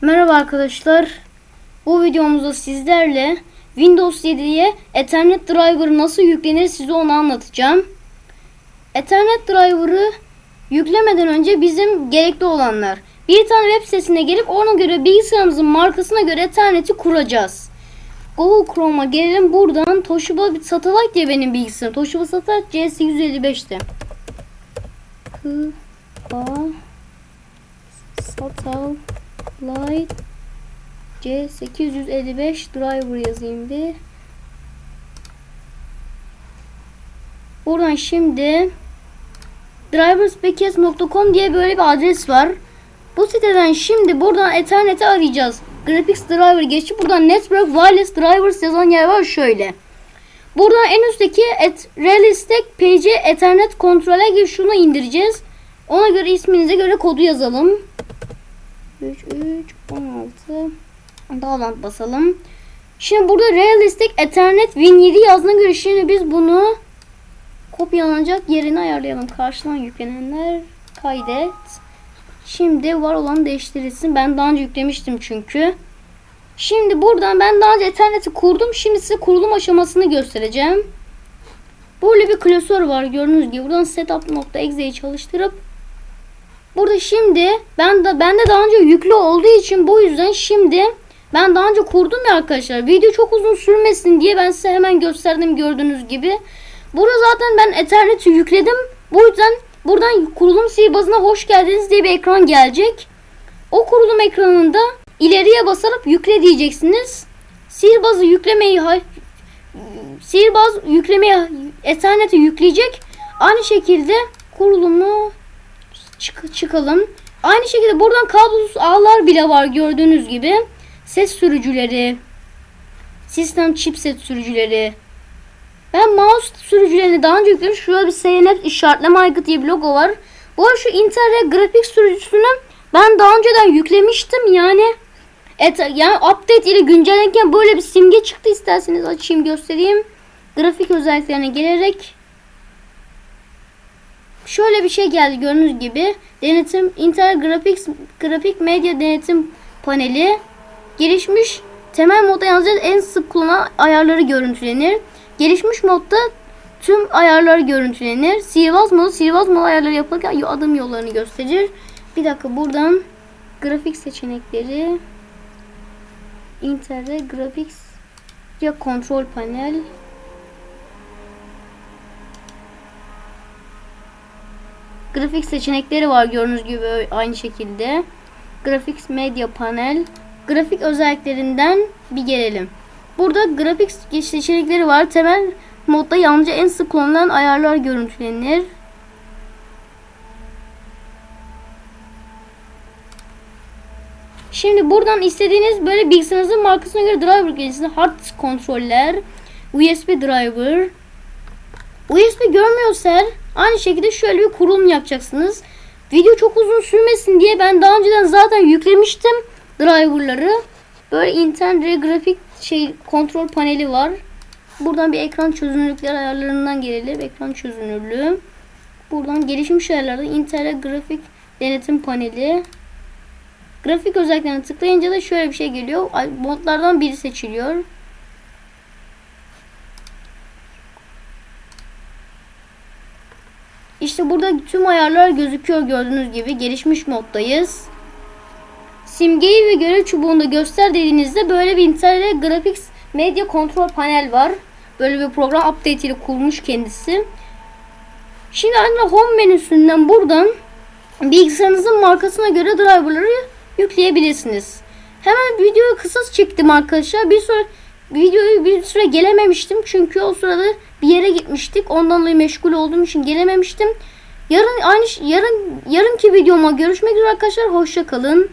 Merhaba arkadaşlar. Bu videomuzda sizlerle Windows 7'ye Ethernet Driver nasıl yüklenir size onu anlatacağım. Ethernet Driver'ı yüklemeden önce bizim gerekli olanlar. Bir tane web sitesine gelip ona göre bilgisayarımızın markasına göre Ethernet'i kuracağız. Google Chrome'a gelelim buradan Toshiba Satellite diye benim bilgisayarım. Toshiba Satellite C855'te. K Satellite C855 driver yazayım bir. Buradan şimdi driverspecas.com diye böyle bir adres var. Bu siteden şimdi buradan Ethernet'i arayacağız. Graphics driver geçip buradan network wireless drivers yazan yer var şöyle. Buradan en üstteki et, realistic PC Ethernet kontrole gir şunu indireceğiz. Ona göre isminize göre kodu yazalım. 3 3 16 Bağlantı basalım. Şimdi burada realistic Ethernet Win 7 yazdığına göre şimdi biz bunu kopyalanacak yerini ayarlayalım. Karşıdan yüklenenler kaydet. Şimdi var olan değiştirilsin. Ben daha önce yüklemiştim çünkü. Şimdi buradan ben daha önce Ethernet'i kurdum. Şimdi size kurulum aşamasını göstereceğim. Böyle bir klasör var gördüğünüz gibi. Buradan setup.exe'yi çalıştırıp Burada şimdi ben de bende daha önce yüklü olduğu için bu yüzden şimdi ben daha önce kurdum ya arkadaşlar. Video çok uzun sürmesin diye ben size hemen gösterdim gördüğünüz gibi. Burada zaten ben Ethernet'i yükledim. Bu yüzden buradan kurulum sihirbazına hoş geldiniz diye bir ekran gelecek. O kurulum ekranında ileriye basarak yükle diyeceksiniz. Sihirbazı yüklemeyi sihirbaz yüklemeyi Ethernet'i yükleyecek. Aynı şekilde kurulumu çık çıkalım. Aynı şekilde buradan kablosuz ağlar bile var gördüğünüz gibi. Ses sürücüleri, sistem chipset sürücüleri. Ben mouse sürücülerini daha önce yüklemiş. Şurada bir SNF işaretleme aygıt diye bir logo var. Bu arada şu Intel grafik sürücüsünü ben daha önceden yüklemiştim yani. Et, yani update ile güncellenirken böyle bir simge çıktı isterseniz açayım göstereyim. Grafik özelliklerine gelerek şöyle bir şey geldi gördüğünüz gibi. Denetim Intel Graphics Grafik Medya Denetim Paneli gelişmiş temel modda yalnızca en sık kullanılan ayarları görüntülenir. Gelişmiş modda tüm ayarları görüntülenir. Sihirbaz modu sihirbaz modu ayarları yapılırken adım yollarını gösterir. Bir dakika buradan grafik seçenekleri Intel'de Graphics ya kontrol panel Grafik seçenekleri var gördüğünüz gibi aynı şekilde. Graphics Media Panel. Grafik özelliklerinden bir gelelim. Burada grafik seçenekleri var. Temel modda yalnızca en sık kullanılan ayarlar görüntülenir. Şimdi buradan istediğiniz böyle bilgisayarınızın markasına göre driver gelişsin. Hard kontroller, USB driver. USB görmüyorsa aynı şekilde şöyle bir kurulum yapacaksınız. Video çok uzun sürmesin diye ben daha önceden zaten yüklemiştim driverları. Böyle internet grafik şey kontrol paneli var. Buradan bir ekran çözünürlükleri ayarlarından gelelim. Ekran çözünürlüğü. Buradan gelişmiş ayarlarda internet grafik denetim paneli. Grafik özelliklerine tıklayınca da şöyle bir şey geliyor. Modlardan biri seçiliyor. İşte burada tüm ayarlar gözüküyor gördüğünüz gibi. Gelişmiş moddayız. Simgeyi ve görev çubuğunda göster dediğinizde böyle bir internet graphics medya kontrol panel var. Böyle bir program update ile kurmuş kendisi. Şimdi aynı home menüsünden buradan bilgisayarınızın markasına göre driverları yükleyebilirsiniz. Hemen videoyu kısa çektim arkadaşlar. Bir süre videoyu bir süre gelememiştim çünkü o sırada bir yere gitmiştik. Ondan dolayı meşgul olduğum için gelememiştim. Yarın aynı yarın yarınki videoma görüşmek üzere arkadaşlar. Hoşça kalın.